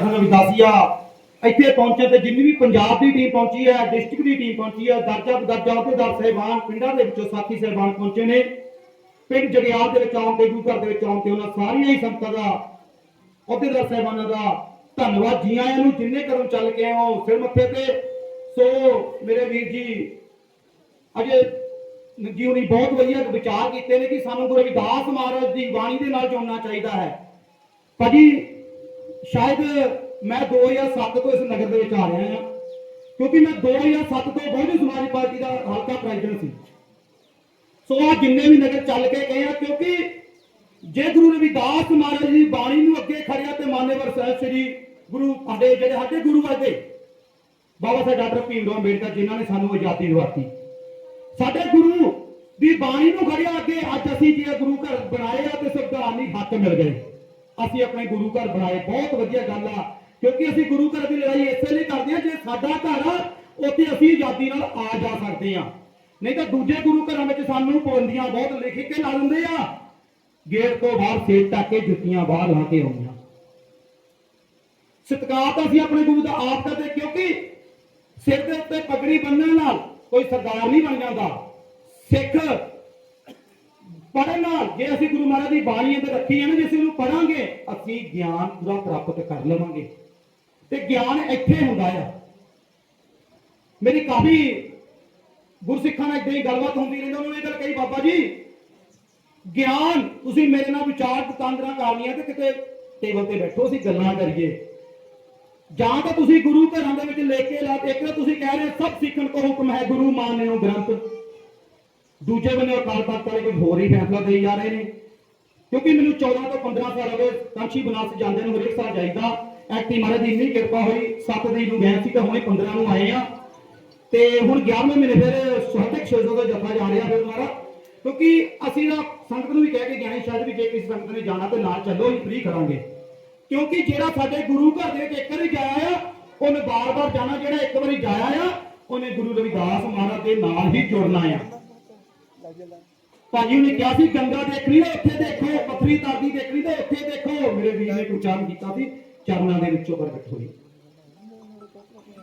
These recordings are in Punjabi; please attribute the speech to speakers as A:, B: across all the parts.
A: ਸੰਗਠਨ ਰਵਿਦਾਸੀਆ ਇੱਥੇ ਪਹੁੰਚੇ ਤੇ ਜਿੰਨੀ ਵੀ ਪੰਜਾਬ ਦੀ ਟੀਮ ਪਹੁੰਚੀ ਹੈ ਡਿਸਟ੍ਰਿਕਟ ਦੀ ਟੀਮ ਪਹੁੰਚੀ ਹੈ, ਦਰਜਾ ਦਰਜਾ ਅਹੁਦੇਦਾਰ ਸਹਿਬਾਨ ਪਿੰਡਾਂ ਦੇ ਵਿੱਚੋਂ ਸਾਥੀ ਸਹਿਬਾਨ ਪਹੁੰਚੇ ਨੇ। ਪਿੰਡ ਜਗਿਆਲ ਦੇ ਵਿੱਚ ਆਉਣ ਤੇ, ਗੁਰੂ ਘਰ ਦੇ ਵਿੱਚ ਆਉਣ ਤੇ ਉਹਨਾਂ ਸਾਰੀਆਂ ਹੀ ਸੰਗਤਾਂ ਦਾ ਅਹੁਦੇਦਾਰ ਸਹਿਬਾਨਾਂ ਦਾ ਧੰਨਵਾਦ ਜੀ ਆਇਆਂ ਨੂੰ, ਜਿੰਨੇ ਕਦਮ ਚੱਲ ਕੇ ਆਏ ਹੋ, ਸਿਰ ਮੱਥੇ ਤੇ। ਸੋ ਮੇਰੇ ਵੀਰ ਜੀ, ਅਜੇ ਜੀ ਉਹਨੇ ਬਹੁਤ ਵਧੀਆ ਵਿਚਾਰ ਕੀਤੇ ਨੇ ਕਿ ਸਾਨੂੰ ਗੁਰੂ ਰਵਿਦਾਸ ਮਹਾਰਾਜ ਦੀ ਬਾਣੀ ਦੇ ਨਾਲ ਜੁੜਨਾ ਚਾਹੀਦਾ ਹੈ। ਭਾਜੀ ਸ਼ਾਇਦ ਮੈਂ 2007 ਤੋਂ ਇਸ ਨਗਰ ਦੇ ਵਿੱਚ ਆ ਰਿਹਾ ਹਾਂ, ਕਿਉਂਕਿ ਮੈਂ 2007 ਤੋਂ ਬਹੁਜਨ ਸਮਾਜ ਪਾਰਟੀ ਦਾ ਹਲਕਾ ਪ੍ਰੈਜ਼ੀਡੈਂਟ ਸੀ। ਸੋ ਆ ਜਿੰਨੇ ਵੀ ਨਗਰ ਚੱਲ ਕੇ ਗਏ ਆ, ਕਿਉਂਕਿ ਜੇ ਗੁਰੂ ਰਵਿਦਾਸ ਮਹਾਰਾਜ ਦੀ ਬਾਣੀ ਨੂੰ ਅੱਗੇ ਖੜਿਆ ਤੇ ਮਾਨੇਵਰ ਸਾਹਿਬ ਸ੍ਰੀ ਗੁਰੂ ਸਾਡੇ ਜਿਹੜੇ ਸਾਡੇ ਗੁਰੂ ਵਰਗੇ, ਬਾਬਾ ਸਾਹਿਬ ਡਾਕਟਰ ਭੀਮ ਰਾਓ ਅੰਬੇਡਕਰ ਜਿਨ੍ਹਾਂ ਨੇ ਸਾਨੂੰ ਆਜ਼ਾਦੀ ਦਿਵਾਤੀ। ਸਾਡੇ ਗੁਰੂ ਦੀ ਬਾਣੀ ਨੂੰ ਖੜਿਆ ਅੱਗੇ ਅੱਜ ਅਸੀਂ ਜੇ ਗੁਰੂ ਘਰ ਬਣਾਏ ਆ ਤੇ ਸੰਵਿਧਾਨਿਕ ਹੱਕ ਮਿਲ ਗਏ। ਅਸੀਂ ਆਪਣੇ ਗੁਰੂ ਘਰ ਬਣਾਏ। ਬਹੁਤ ਵਧੀਆ ਗੱਲ ਆ, ਕਿਉਂਕਿ ਅਸੀਂ ਗੁਰੂ ਘਰ ਦੀ ਲੜਾਈ ਇਸੇ ਲਈ ਕਰਦੇ ਆ, ਜੇ ਸਾਡਾ ਘਰ ਉੱਥੇ ਅਸੀਂ ਆਜ਼ਾਦੀ ਨਾਲ ਆ ਜਾ ਸਕਦੇ ਆ। ਨਹੀਂ ਤਾਂ ਦੂਜੇ ਗੁਰੂ ਘਰਾਂ ਵਿੱਚ ਸਾਨੂੰ ਪਾਬੰਦੀਆਂ ਬਹੁਤ ਲਿਖ ਕੇ ਲਾ ਦਿੰਦੇ ਆ, ਗੇਟ ਤੋਂ ਬਾਹਰ ਸੇਟ ਟੱਕ ਕੇ ਜੁੱਤੀਆਂ ਬਾਹਰ ਲਾ ਕੇ ਆਉਂਦੀਆਂ। ਸਤਿਕਾਰ ਤਾਂ ਅਸੀਂ ਆਪਣੇ ਗੁਰੂ ਦਾ ਆਪ ਕਰਦੇ, ਕਿਉਂਕਿ ਸਿਰ ਦੇ ਉੱਤੇ ਪਗੜੀ ਬੰਨਣ ਨਾਲ ਕੋਈ ਸਰਦਾਰ ਨਹੀਂ ਬਣ ਜਾਂਦਾ। ਸਿੱਖ ਪੜ੍ਹਨ। ਨਾਲ ਜੇ ਅਸੀਂ ਗੁਰੂ ਮਹਾਰਾਜ ਦੀ ਬਾਣੀ ਅੰਦਰ ਰੱਖੀ ਹੈ ਨਾ, ਜੇ ਅਸੀਂ ਉਹਨੂੰ ਪੜਾਂਗੇ ਅਸੀਂ ਗਿਆਨ ਪੂਰਾ ਪ੍ਰਾਪਤ ਕਰ ਲਵਾਂਗੇ। ਤੇ ਗਿਆਨ ਇੱਥੇ ਹੁੰਦਾ ਆ। ਮੇਰੀ ਕਾਫੀ ਗੁਰਸਿੱਖਾਂ ਨਾਲ ਇਦਾਂ ਹੀ ਗੱਲਬਾਤ ਹੁੰਦੀ ਰਹਿੰਦੀ, ਉਹਨਾਂ ਨੇ ਇਹ ਗੱਲ ਕਹੀ, ਬਾਬਾ ਜੀ, ਗਿਆਨ, ਤੁਸੀਂ ਮੇਰੇ ਨਾਲ ਵਿਚਾਰ ਵਟਾਂਦਰਾ ਕਰਨੀਆਂ ਤੇ ਕਿਤੇ ਟੇਬਲ ਤੇ ਬੈਠੋ, ਅਸੀਂ ਗੱਲਾਂ ਕਰੀਏ। ਜਾਂ ਤਾਂ ਤੁਸੀਂ ਗੁਰੂ ਘਰਾਂ ਦੇ ਵਿੱਚ ਲੈ ਕੇ ਲਾ, ਇੱਕ ਤਾਂ ਤੁਸੀਂ ਕਹਿ ਰਹੇ ਸਭ ਸਿੱਖਣ ਕੋ ਹੁਕਮ ਹੈ ਗੁਰੂ ਮਾਨਿਓ ਗ੍ਰੰਥ। ਦੂਜੇ ਬੰਨੇ ਅਕਾਲ ਤਖਤ ਵਾਲੇ ਕੋਈ ਹੋਰ ਹੀ ਫੈਸਲਾ ਦੇਈ ਜਾ ਰਹੇ ਨੇ। ਕਿਉਂਕਿ ਮੈਨੂੰ 14 ਤੋਂ 15 ਸਾਲ ਹੋ ਗਏ ਕਾਂਚੀ ਬਨਾਸ ਜਾਂਦੇ ਨੂੰ ਹਰੇਕ ਸਾਲ ਜਾਈਦਾ। ਐਕਟੀ ਮਹਾਰਾਜ ਦੀ ਇੰਨੀ ਕਿਰਪਾ ਹੋਈ 7 ਤਰੀਕ ਨੂੰ ਗਏ ਸੀ ਤੇ ਹੁਣੇ 15 ਨੂੰ ਆਏ ਆ ਤੇ ਹੁਣ 11ਵੇਂ ਮਹੀਨੇ ਫਿਰ ਸੁਹਤਕ ਸ਼ੋਜ਼ੋ ਦਾ ਜਥਾ ਜਾ ਰਿਹਾ ਫਿਰ ਦੁਬਾਰਾ ਕਿਉਂਕਿ ਅਸੀਂ ਨਾ ਸੰਗਤ ਨੂੰ ਵੀ ਕਹਿ ਕੇ ਗਿਆਨੀ ਸ਼ਾਇਦ ਵੀ ਜੇ ਕਿਸੇ ਸੰਗਤ ਨੇ ਜਾਣਾ ਤੇ ਨਾਲ ਚੱਲੋ ਹੀ ਫ੍ਰੀ ਕਰਾਂਗੇ। ਕਿਉਂਕਿ ਜਿਹੜਾ ਸਾਡੇ ਗੁਰੂ ਘਰ ਦੇ ਵਿੱਚ ਇੱਕ ਵਾਰੀ ਜਾਇਆ ਆ, ਉਹਨੇ ਬਾਰ-ਬਾਰ ਜਾਣਾ, ਜਿਹੜਾ ਇੱਕ ਵਾਰੀ ਜਾਇਆ ਆ, ਉਹਨੇ ਗੁਰੂ ਰਵਿਦਾਸ ਮਹਾਰਾਜ ਦੇ ਨਾਲ ਹੀ ਜੁੜਨਾ ਆ। ਭਾਜੀ ਨੇ ਕਿਹਾ ਸੀ, ਗੰਗਾ ਦੇਖ ਲਈ ਉੱਥੇ ਦੇਖੋ, ਪੱਥਰੀ ਤਰਦੀ ਦੇਖਣੀ ਤੇ ਉੱਥੇ ਦੇਖੋ। ਮੇਰੇ ਵੀਰ ਨੇ ਉਚਾਰਨ ਕੀਤਾ ਸੀ, ਚਰਨਾਂ ਦੇ ਵਿੱਚੋਂ ਪ੍ਰਗਟ ਹੋਈ।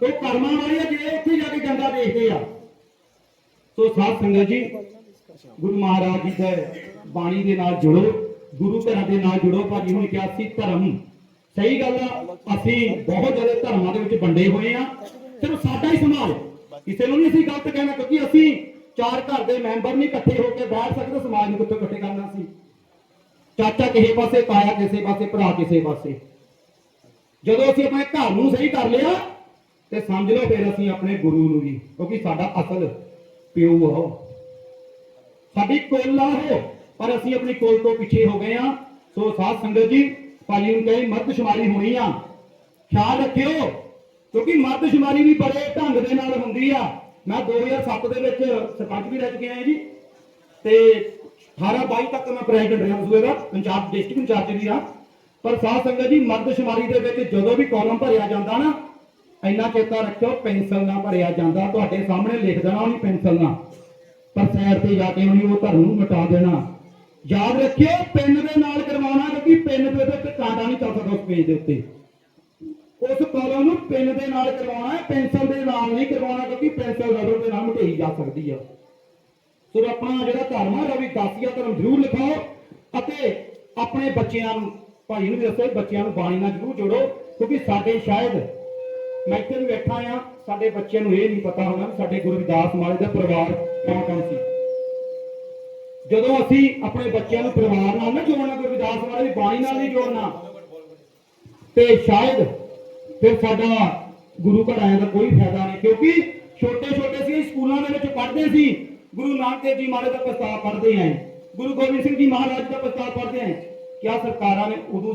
A: ਉਹ ਕਰਮਾਂ ਵਾਲੇ ਜਿਹੜੇ ਉੱਥੇ ਜਾ ਕੇ ਗੰਗਾ ਦੇਖਦੇ ਆ। ਸੋ ਸਾਧ ਸੰਗਤ ਜੀ, ਗੁਰੂ ਮਹਾਰਾਜ ਜੀ ਦੇ ਬਾਣੀ ਦੇ ਨਾਲ ਜੁੜੋ, ਗੁਰੂ ਘਰਾਂ ਦੇ ਨਾਲ ਜੁੜੋ। ਭਾਜੀ ਹੁਣ ਕਿਹਾ ਸੀ, ਧਰਮ ਸਹੀ ਗੱਲ ਆ, ਅਸੀਂ ਬਹੁਤ ਜ਼ਿਆਦਾ ਧਰਮਾਂ ਦੇ ਵਿੱਚ ਵੰਡੇ ਹੋਏ ਆ। ਸਿਰਫ ਸਾਡਾ ਹੀ ਸਮਾਜ, ਕਿਸੇ ਨੂੰ ਨਹੀਂ ਅਸੀਂ ਗਲਤ ਕਹਿਣਾ, ਕਿਉਂਕਿ ਅਸੀਂ ਚਾਰ ਘਰ ਦੇ ਮੈਂਬਰ ਨਹੀਂ ਇਕੱਠੇ ਹੋ ਕੇ ਬੈਠ ਸਕਦੇ ਸਮਾਜ ਨੂੰ ਕਿੱਥੋਂ ਇਕੱਠੇ ਕਰਨਾ ਸੀ? ਚਾਚਾ ਕਿਸੇ ਪਾਸੇ, ਤਾਇਆ ਕਿਸੇ ਪਾਸੇ, ਭਰਾ ਕਿਸੇ ਪਾਸੇ। ਜਦੋਂ ਅਸੀਂ ਆਪਣੇ ਘਰ ਨੂੰ ਸਹੀ ਕਰ ਲਿਆ, ਤੇ ਸਮਝ ਲਓ ਫਿਰ ਅਸੀਂ ਆਪਣੇ ਗੁਰੂ ਨੂੰ ਵੀ, ਕਿਉਂਕਿ ਸਾਡਾ ਅਸਲ ਪਿਓ ਆ ਸਾਡੀ ਕੋਲ ਆ ਉਹ, ਪਰ ਅਸੀਂ ਆਪਣੀ ਕੋਲ ਤੋਂ ਪਿੱਛੇ ਹੋ ਗਏ ਆ ਸੋ ਸਾਧ ਸੰਗਤ ਜੀ, ਭਾਜੀ ਨੂੰ ਕਹੀ ਮਰਦਸ਼ੁਮਾਰੀ ਹੋਣੀ ਆ। ਖਿਆਲ ਰੱਖਿਓ, ਕਿਉਂਕਿ ਮਰਦਸ਼ੁਮਾਰੀ ਵੀ ਬੜੇ ਢੰਗ ਦੇ ਨਾਲ ਹੁੰਦੀ ਆ। ਮੈਂ 2007 ਦੇ ਵਿੱਚ ਸਰਪੰਚ ਵੀ ਰਹਿ ਚੁੱਕਿਆ ਹਾਂ ਜੀ। ਤੇ 18 22 ਤੱਕ ਮੈਂ ਪ੍ਰੈਜ਼ੀਡੈਂਟ ਰਿਹਾ ਸੂਏ ਦਾ, ਪੰਜਾਬ ਡਿਸਟ੍ਰਿਕਟ ਇੰਚਾਰਜ ਵੀ ਆ ਪਰ ਸਾਧ ਸੰਗਤ ਜੀ ਮਰਦਸ਼ੁਮਾਰੀ ਦੇ ਵਿੱਚ ਜਦੋਂ ਵੀ ਕਾਲਮ ਭਰਿਆ ਜਾਂਦਾ ਨਾ, ਇੰਨਾ ਚੇਤਾ ਰੱਖਿਓ ਪੈਨਸਲ ਨਾਲ ਭਰਿਆ ਜਾਂਦਾ। ਤੁਹਾਡੇ ਸਾਹਮਣੇ ਲਿਖ ਦੇਣਾ ਉਹਨੀ ਪੈਨਸਲ ਨਾਲ। ਪਰ ਸਾਈਡ ਤੇ ਜਾ ਕੇ ਉਹਨੇ ਉਹ ਧਰਮ ਨੂੰ ਮਿਟਾ ਦੇਣਾ। ਯਾਦ ਰੱਖਿਓ, ਪਿੰਨ ਦੇ ਨਾਲ ਕਰਵਾਉਣਾ, ਕਿਉਂਕਿ ਪਿੰਨ ਦੇ ਉੱਤੇ ਕਾਂਟਾ ਨਹੀਂ ਚੱਲ ਸਕਦਾ ਉਸ ਪੇਜ ਦੇ ਉੱਤੇ। ਉਸ ਕਾਲਮ ਨੂੰ ਪਿੰਨ ਦੇ ਨਾਲ ਕਰਵਾਉਣਾ ਹੈ, ਪੈਨਸਲ ਦੇ ਨਾਲ ਨਹੀਂ ਕਰਵਾਉਣਾ, ਕਿਉਂਕਿ ਪੈਨਸਲ ਰਬੜ ਦੇ ਨਾਲ ਮਿਟਾਈ ਜਾ ਸਕਦੀ ਆ। ਸੋ ਆਪਣਾ ਜਿਹੜਾ ਧਰਮ ਆ ਰਵਿਦਾਸੀਆ ਧਰਮ ਜ਼ਰੂਰ ਲਿਖਾਓ ਅਤੇ ਆਪਣੇ ਬੱਚਿਆਂ ਨੂੰ, ਭਾਈ ਨੂੰ ਦੱਸੋ ਬੱਚਿਆਂ ਨੂੰ ਬਾਣੀ ਨਾਲ ਜ਼ਰੂਰ ਜੋੜੋ, ਕਿਉਂਕਿ ਸਾਡੇ ਸ਼ਾਇਦ, ਮੈਂ ਇੱਥੇ ਬੈਠਾ ਆ, ਸਾਡੇ ਬੱਚਿਆਂ ਨੂੰ ਇਹ ਨਹੀਂ ਪਤਾ ਹੋਣਾ ਵੀ ਸਾਡੇ ਗੁਰੂ ਰਵਿਦਾਸ ਮਹਾਰਾਜ ਦਾ ਪਰਿਵਾਰ ਕੌਣ ਕੌਣ ਸੀ। ਜਦੋਂ ਅਸੀਂ ਆਪਣੇ ਬੱਚਿਆਂ ਨੂੰ ਪਰਿਵਾਰ ਨਾਲ ਨਾ ਜੋੜਨਾ, ਗੁਰੂ ਰਵਿਦਾਸ ਮਹਾਰਾਜ ਦੀ ਬਾਣੀ ਨਾਲ ਨਹੀਂ ਜੋੜਨਾ, ਤੇ ਸ਼ਾਇਦ ਫਿਰ ਸਾਡਾ ਗੁਰੂ ਘਰ ਆਇਆ ਦਾ ਕੋਈ ਫਾਇਦਾ ਨਹੀਂ, ਕਿਉਂਕਿ ਛੋਟੇ ਛੋਟੇ ਸੀ, ਸਕੂਲਾਂ ਦੇ ਵਿੱਚ ਪੜ੍ਹਦੇ ਸੀ। ਗੁਰੂ ਨਾਨਕ ਦੇਵ ਜੀ ਮਹਾਰਾਜ ਦਾ ਪ੍ਰਸਤਾਵ ਪੜ੍ਹਦੇ ਆਏ। ਗੁਰੂ ਗੋਬਿੰਦ ਸਿੰਘ ਜੀ ਮਹਾਰਾਜ ਦਾ ਪ੍ਰਸਤਾਵ ਪੜ੍ਹਦੇ ਆਏ। ਕਿਆ ਸਰਕਾਰਾਂ ਨੇ ਉਦੋਂ